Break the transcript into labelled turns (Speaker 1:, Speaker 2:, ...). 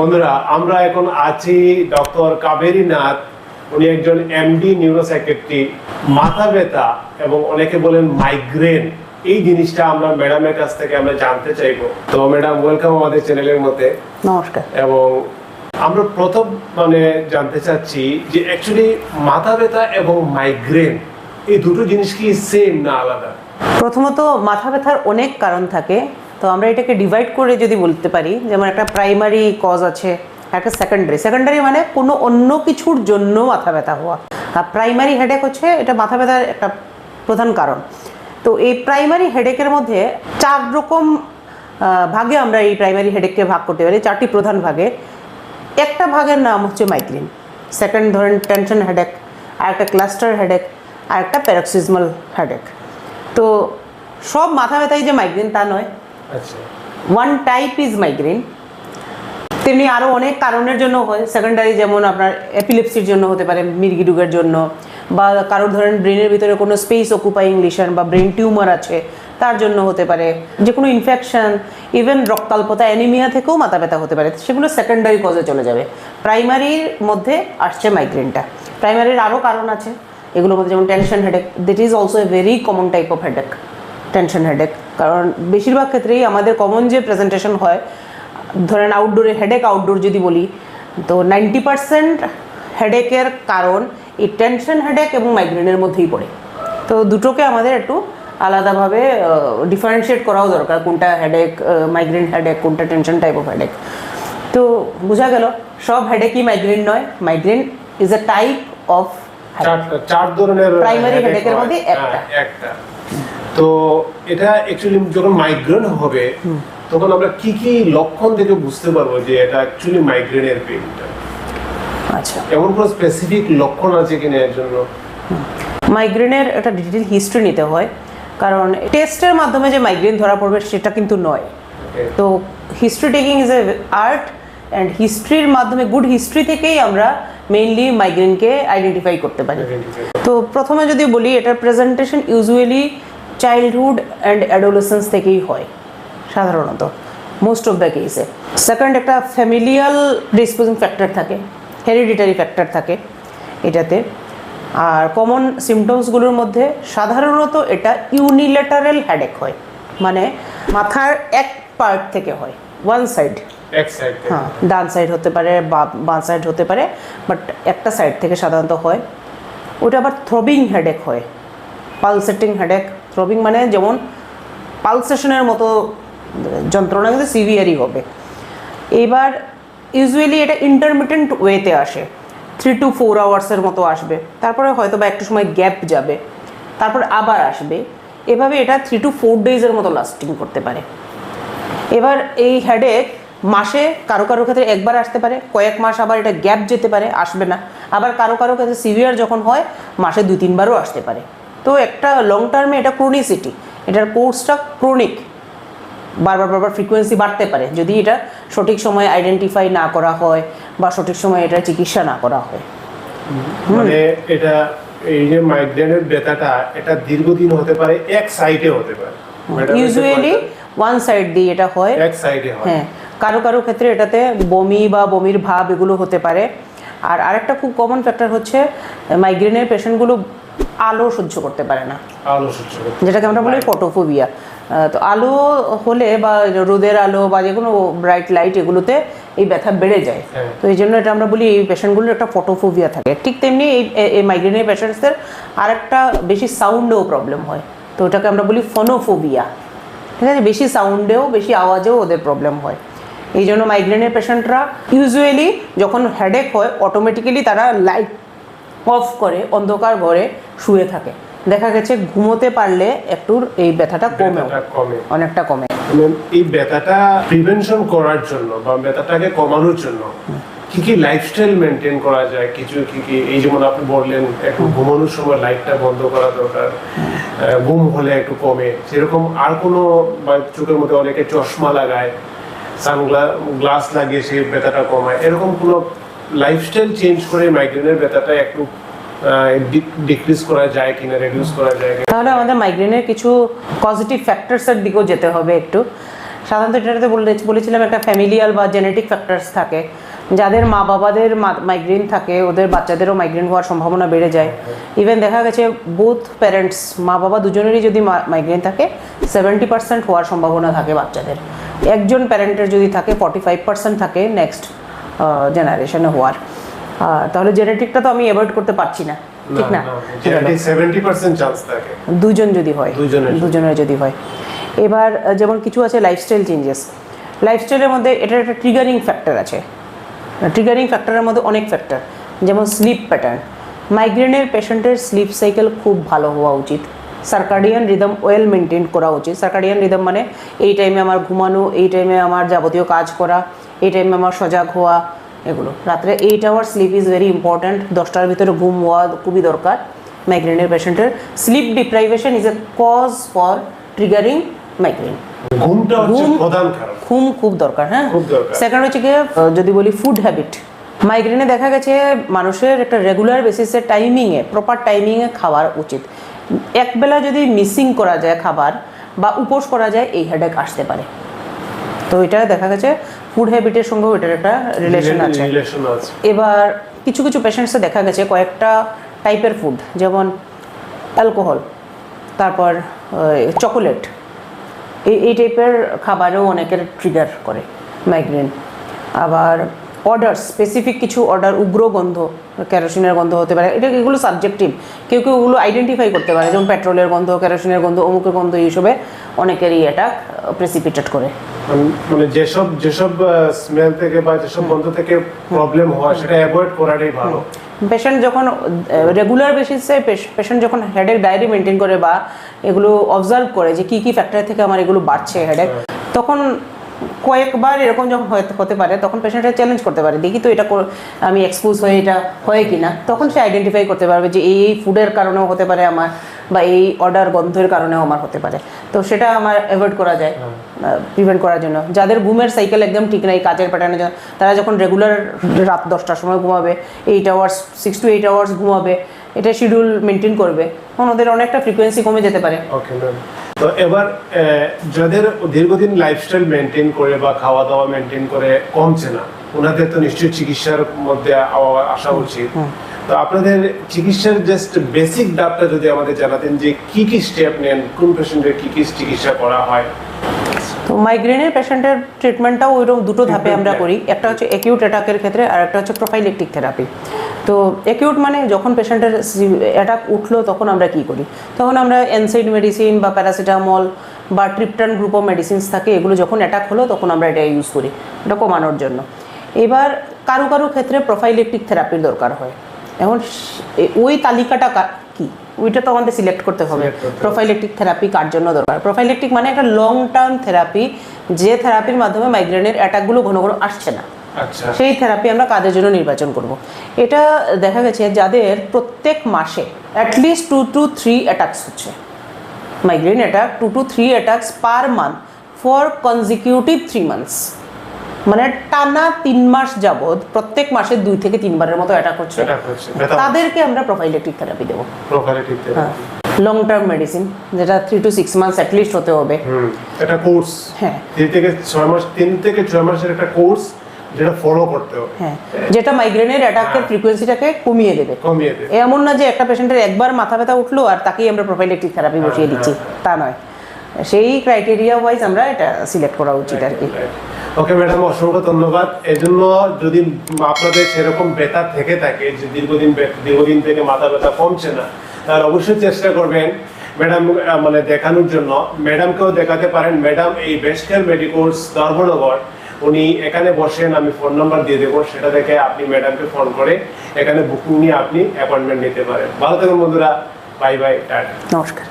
Speaker 1: বন্ধুরা আমরা এখন আছি ডক্টর কাবেরী নাথ উনি একজন এমডি নিউরোসাইকেট্রি মাথা ব্যথা এবং অনেকে বলেন মাইগ্রেন এই জিনিসটা আমরা ম্যাডামের কাছ থেকে আমরা জানতে চাইব। তো ম্যাডাম ওয়েলকাম আমাদের চ্যানেলের মধ্যে।
Speaker 2: নমস্কার।
Speaker 1: এবং আমরা প্রথম মানে জানতে চাচ্ছি যে অ্যাকচুয়ালি মাথা ব্যথা এবং মাইগ্রেন এই দুটো জিনিস কি সেম না আলাদা?
Speaker 2: প্রথমত মাথা ব্যথার অনেক কারণ থাকে। তো আমরা এটাকে ডিভাইড করে যদি বলতে পারি, যেমন একটা প্রাইমারি কজ আছে, একটা সেকেন্ডারি সেকেন্ডারি মানে কোনো অন্য কিছুর জন্য মাথা ব্যথা হওয়া। আর প্রাইমারি হেডেক হচ্ছে, এটা মাথা ব্যথার একটা প্রধান কারণ। তো এই প্রাইমারি হেডেকের মধ্যে চার রকম ভাগে আমরা এই প্রাইমারি হেডেককে ভাগ করতে পারি, চারটি প্রধান ভাগে। একটা ভাগের নাম হচ্ছে মাইগ্রেন সেকেন্ড ধরেন টেনশন হেডেক আর একটা ক্লাস্টার হেডেক আর একটা প্যারক্সিজমাল হেডেক তো সব মাথা ব্যথাই যে মাইগ্রেন তা নয়। ওয়ান টাইপ ইজ মাইগ্রেন তেমনি আরও অনেক কারণের জন্য হয়। সেকেন্ডারি যেমন আপনার এপিলেপসির জন্য হতে পারে, মির্গি রোগের জন্য। বা কারোর ধরেন ব্রেনের ভিতরে কোনো স্পেস অকুপাইং লিশন বা ব্রেন টিউমার আছে, তার জন্য হতে পারে। যে কোনো ইনফেকশন ইভেন রক্তাল্পতা অ্যানিমিয়া থেকেও মাথা ব্যথা হতে পারে। সেগুলো সেকেন্ডারি কজে চলে যাবে। প্রাইমারির মধ্যে আসছে মাইগ্রেনটা প্রাইমারির আরও কারণ আছে। এগুলোর মধ্যে যেমন tension headache this is also a very common type of headache tension headache কারণ বেশিরভাগ ক্ষেত্রেই আমাদের কমন যে প্রেজেন্টেশন হয় ধরেন আউটডোরে হেডেক আউটডোর যদি বলি তো নাইনটি পার্সেন্ট হেডেকের কারণ এই টেনশন হেডেক এবং মাইগ্রেনের মধ্যেই পড়ে তো দুটোকে আমাদের একটু আলাদাভাবে ডিফারেন্সিয়েট করাও দরকার কোনটা হেডেক মাইগ্রেন হেডেক কোনটা টেনশন টাইপ অফ হেডেক তো বোঝা গেল সব হেডেকই মাইগ্রেন নয় migraine is a type of
Speaker 1: চার ধরনের headache
Speaker 2: headache এর
Speaker 1: হয়।
Speaker 2: মধ্যে একটা।
Speaker 1: একটা তো এটা অ্যাকচুয়ালি যখন মাইগ্রেন হবে তখন আমরা কি কি লক্ষণ থেকে বুঝতে পারব যে এটা অ্যাকচুয়ালি মাইগ্রেনের পেইনটা
Speaker 2: আচ্ছা।
Speaker 1: এমন কোনো স্পেসিফিক লক্ষণ আছে কিনা এর জন্য?
Speaker 2: মাইগ্রেনের একটা ডিটেল হিস্ট্রি নিতে হয় কারণ টেস্টের মাধ্যমে যে মাইগ্রেন ধরা পড়বে সেটা কিন্তু নয়। তো history taking is a art and হিস্ট্রির মাধ্যমে গুড হিস্ট্রি থেকেই আমরা মেইনলি মাইগ্রেনকে আইডেন্টিফাই করতে পারি। তো প্রথমে যদি বলি এটার presentation usually childhood and adolescence থেকেই হয় সাধারণত মোস্ট অফ দ্য কেসে সেকেন্ড একটা ফ্যামিলিয়াল ডিসপোজিং ফ্যাক্টর থাকে হেরিডিটারি ফ্যাক্টর থাকে এটাতে। আর কমন সিমটমসগুলোর মধ্যে সাধারণত এটা ইউনিলেটারাল হ্যাডেক হয় মানে মাথার এক পার্ট থেকে হয় ওয়ান সাইড হ্যাঁ ডান সাইড হতে পারে বা বাঁ সাইড হতে পারে বাট একটা সাইড থেকে সাধারণত হয়। ওটা আবার থ্রবিং হেডেক হয় পালসেটিং হেডেক থ্রবিং মানে যেমন পালসেশনের মতো যন্ত্রণা কিন্তু সিভিয়ারই হবে। এবার ইউজুয়ালি এটা ইন্টারমিটেন্ট ওয়েতে আসে। থ্রি টু ফোর আওয়ার্সের মতো আসবে। তারপরে হয়তো বা একটু সময় গ্যাপ যাবে। তারপর আবার আসবে। এভাবে এটা থ্রি টু ফোর ডেজের মতো লাস্টিং করতে পারে। এবার এই হেডেক মাসে কারও কারও ক্ষেত্রে একবার আসতে পারে। কয়েক মাস আবার এটা গ্যাপ যেতে পারে, আসবে না। আবার কারও কারও ক্ষেত্রে সিভিয়ার যখন হয়, মাসে দুই তিনবারও আসতে পারে। তো একটা লং টার্মে এটা ক্রোনিসিটি এটার কোর্সটা ক্রনিক বারবার বারবার ফ্রিকোয়েন্সি বাড়তে পারে। যদি এটা সঠিক সময়ে আইডেন্টিফাই না করা হয় বা সঠিক সময়ে এটা চিকিৎসা না করা হয়।
Speaker 1: মানে এটা এই যে মাইগ্রেনের ব্যথাটা এটা দীর্ঘদিন হতে পারে এক সাইডে হতে পারে।
Speaker 2: ইউজুয়ালি ওয়ান সাইড দিয়ে এটা হয়।
Speaker 1: এক সাইডে হয়।
Speaker 2: হ্যাঁ। কারও কারও ক্ষেত্রে এটাতে বমি বা বমির ভাব এগুলো হতে পারে। আর আরেকটা খুব কমন ফ্যাক্টর হচ্ছে মাইগ্রেনের পেশেন্টগুলো আলো সহ্য করতে পারে না।
Speaker 1: আলো সহ্য করতে
Speaker 2: যেটাকে আমরা বলি ফটোফোবিয়া তো আলো হলে বা রোদের আলো বা যে কোনো ব্রাইট লাইট এগুলোতে এই ব্যথা বেড়ে যায়।
Speaker 1: হ্যাঁ।
Speaker 2: তো এই জন্য এটা আমরা বলি এই পেশেন্টগুলোর একটা ফটোফোবিয়া থাকে। ঠিক তেমনি এই এই মাইগ্রেনের পেশেন্টসদের আরেকটা বেশি সাউন্ডেও প্রবলেম হয়। তো ওটাকে আমরা বলি ফোনোফোবিয়া ঠিক আছে? বেশি সাউন্ডেও বেশি আওয়াজেও ওদের প্রবলেম হয়। এই জন্য মাইগ্রেনের পেশেন্টরা ইউজুয়ালি যখন হেডেক হয় অটোমেটিক্যালি তারা লাইট অফ করে অন্ধকার ঘরে শুয়ে থাকে। দেখা গেছে ঘুমোতে পারলে একটু এই ব্যথাটা কমে অনেকটা কমে।
Speaker 1: এই ব্যথাটা প্রিভেনশন করার জন্য বা ব্যথাটাকে কমানোর জন্য কি কি লাইফস্টাইল মেনটেন করা যায়? কিছু কি কি এই যেমন আপনি বললেন একটু ঘুমানোর সময় লাইটটা বন্ধ করা দরকার ঘুম হলে একটু কমে। সেরকম আর কোনো চোখের মধ্যে অনেকে চশমা লাগায় সানগ্লাস গ্লাস লাগিয়ে সেই ব্যথাটা কমায়। এরকম কোনো লাইফস্টাইল চেঞ্জ করে মাইগ্রেনের ব্যথাটা একটু ডিক্রিজ করা যায় কিনা রিডিউস করা যায়
Speaker 2: তাহলে আমাদের মাইগ্রেনের কিছু পজিটিভ ফ্যাক্টরসের দিকেও যেতে হবে একটু। সাধারণত এটাতে বলে, বলেছিলাম একটা ফ্যামিলিয়াল বা জেনেটিক ফ্যাক্টরস থাকে। যাদের মা বাবাদের মাইগ্রেন থাকে, ওদের বাচ্চাদেরও মাইগ্রেন হওয়ার সম্ভাবনা বেড়ে যায়। ইভেন দেখা গেছে বোথ প্যারেন্টস মা বাবা দুজনেরই যদি মাইগ্রেন থাকে সেভেন্টি পার্সেন্ট হওয়ার সম্ভাবনা থাকে বাচ্চাদের। একজন প্যারেন্টের যদি থাকে ফর্টি ফাইভ পার্সেন্ট থাকে নেক্সট জেনারেশনে হওয়ার। তাহলে জেনেটিকটা তো আমি অ্যাভয়েড করতে পারছি না ঠিক না? দুজন যদি হয়।
Speaker 1: দুজনের
Speaker 2: যদি হয়। এবার যেমন কিছু আছে লাইফস্টাইল চেঞ্জেস লাইফস্টাইলের মধ্যে এটার একটা ট্রিগারিং ফ্যাক্টর আছে। ট্রিগারিং ফ্যাক্টরের মধ্যে অনেক ফ্যাক্টর যেমন স্লিপ প্যাটার্ন মাইগ্রেনের পেশেন্টের স্লিপ সাইকেল খুব ভালো হওয়া উচিত। সার্কাডিয়ান রিদম ওয়েল মেনটেন করা উচিত। সার্কাডিয়ান রিদম মানে এই টাইমে আমার ঘুমানো এই টাইমে আমার যাবতীয় কাজ করা এই টাইমে আমার সজাগ হওয়া এগুলো। রাত্রে eight hour sleep is very important দশটার ভিতরে ঘুম হওয়া খুবই দরকার মাইগ্রেনের পেশেন্টের sleep deprivation is a cause for triggering migraine ঘুম- ঘুম খুব দরকার হ্যাঁ? সেকেন্ড হচ্ছে গিয়ে যদি বলি ফুড হ্যাবিট মাইগ্রেনে দেখা গেছে মানুষের একটা রেগুলার বেসিসে টাইমিংয়ে প্রপার টাইমিংয়ে খাওয়ার উচিত। একবেলা যদি মিসিং করা যায় খাবার বা উপোস করা যায় এই হেডেক আসতে পারে। তো এটা দেখা গেছে ফুড হ্যাবিটের সঙ্গেও এটার একটা রিলেশন আছে। এবার কিছু কিছু পেশেন্টসে দেখা গেছে কয়েকটা টাইপের ফুড যেমন অ্যালকোহল তারপর চকোলেট এই এই টাইপের খাবারও অনেকের ট্রিগার করে মাইগ্রেন আবার অর্ডার স্পেসিফিক কিছু অর্ডার উগ্র গন্ধ কেরোসিনের গন্ধ হতে পারে। এটা এগুলো সাবজেক্টিভ কেউ কেউ ওগুলো আইডেন্টিফাই করতে পারে যেমন পেট্রোলের গন্ধ কেরোসিনের গন্ধ অমুকের গন্ধ এইসবে অনেকেরই এটা প্রেসিপিটেট করে।
Speaker 1: মানে- যেসব যেসব স্মেল থেকে বা যেসব গন্ধ থেকে প্রবলেম হয় সেটা অ্যাভয়েড করাটাই ভালো।
Speaker 2: পেশেন্ট যখন রেগুলার বেসিসে পেশেন্ট যখন হেডেক ডায়েরি মেনটেন করে বা এগুলো অবজার্ভ করে যে কি কি ফ্যাক্টর থেকে আমার এগুলো বাড়ছে হেডেক তখন কয়েকবার এরকম যখন হতে- পারে তখন পেশেন্টটা চ্যালেঞ্জ করতে পারে দেখি তো এটা আমি এক্সপোজ হয়ে এটা হয় কি না তখন সে আইডেন্টিফাই করতে পারবে যে এই এই ফুডের কারণেও হতে পারে আমার বা এই অর্ডার গন্ধের কারণেও আমার হতে পারে। তো সেটা আমার অ্যাভয়েড করা যায় প্রিভেন্ট করার জন্য। যাদের ঘুমের সাইকেল একদম ঠিক নাই কাজের প্যাটার্নের জন্য তারা যখন রেগুলার রাত দশটার সময় ঘুমাবে eight hours six to eight hours ঘুমাবে এটা শিডিউল মেনটেন করবে তখন ওদের অনেকটা ফ্রিকোয়েন্সি কমে যেতে পারে।
Speaker 1: ওকে ম্যাম তো এবার যাদের দীর্ঘদিন লাইফস্টাইল মেনটেন করে বা খাওয়া দাওয়া মেনটেন করে কমছে না ওনাদের তো নিশ্চয়ই চিকিৎসার মধ্যে আসা উচিত। তো আপনাদের চিকিৎসার জাস্ট বেসিক ডাক্তার যদি আমাদের জানাতেন যে কি কি স্টেপ নেন কোন পেশেন্টের কি কি চিকিৎসা করা হয়।
Speaker 2: তো মাইগ্রেনের পেশেন্টের ট্রিটমেন্টটাও ওইরকম দুটো ধাপে আমরা করি। একটা হচ্ছে অ্যাকিউট অ্যাটাকের ক্ষেত্রে আর একটা হচ্ছে প্রোফাইলেকটিক থেরাপি তো অ্যাকিউট মানে যখন পেশেন্টের অ্যাটাক উঠল তখন আমরা কি করি? তখন আমরা এনসাইড মেডিসিন বা প্যারাসিটামল বা ট্রিপটান গ্রুপ অফ মেডিসিনস থাকে এগুলো যখন অ্যাটাক হলো তখন আমরা এটা ইউজ করি এটা কমানোর জন্য। এবার কারও কারও ক্ষেত্রে প্রোফাইলেকটিক থেরাপির দরকার হয়। এখন ওই তালিকাটা কা- ওইটা তো আমাদের সিলেক্ট করতে হবে। প্রোফাইলেকটিক থেরাপি কার জন্য দরকার? প্রোফাইলেকটিক মানে একটা লং টার্ম থেরাপি যে থেরাপির মাধ্যমে মাইগ্রেনের অ্যাটাকগুলো ঘন ঘন আসছে না। সেই থেরাপি আমরা কাদের জন্য নির্বাচন করব? এটা দেখা গেছে যাদের প্রত্যেক মাসে at least two two three attacks হচ্ছে। Migraine attack two two three attacks per month for consecutive three months মানে টানা তিন মাস যাবৎ প্রত্যেক মাসে দুই থেকে তিনবারের মতো অ্যাটাক হচ্ছে। তাদেরকে আমরা প্রোফাইলেকটিক থেরাপি দেবো। লং টার্ম মেডিসিন যেটা three two six months at least হতে হবে।
Speaker 1: এটা কোর্স
Speaker 2: হ্যাঁ।
Speaker 1: তিন থেকে ছয় মাস তিন থেকে ছয় মাসের একটা কোর্স যেটা ফলো করতে হবে।
Speaker 2: হ্যাঁ যেটা মাইগ্রেনের অ্যাটাকের ফ্রিকোয়েন্সিটাকে কমিয়ে দেবে।
Speaker 1: কমিয়ে দেবে।
Speaker 2: এমন না যে একটা পেশেন্টের একবার মাথা ব্যথা উঠল আর তাকেই আমরা প্রোফাইলেকটিক থেরাপি বসিয়ে দিচ্ছি। তা নয়। সেই ক্রাইটেরিয়া ওয়াইজ আমরা এটা সিলেক্ট করা উচিত আর কি।
Speaker 1: ওকে ম্যাডাম অসংখ্য ধন্যবাদ। এজন্য যদি আপনাদের সেরকম ব্যথা থেকে থাকে যে দীর্ঘদিন দীর্ঘদিন থেকে মাথা ব্যথা কমছে না তাহলে অবশ্যই চেষ্টা করবেন ম্যাডাম মানে দেখানোর জন্য। ম্যাডামকেও দেখাতে পারেন। ম্যাডাম এই বেস্ট কেয়ার মেডিকোর্স ধর্মনগর উনি এখানে বসেন, আমি ফোন নাম্বার দিয়ে দেবো, সেটা দেখে আপনি ম্যাডামকে ফোন করে এখানে বুকিং নিয়ে আপনি অ্যাপয়েন্টমেন্ট নিতে পারেন। ভালো থাকুন বন্ধুরা বাই বাই টাটা।
Speaker 2: নমস্কার।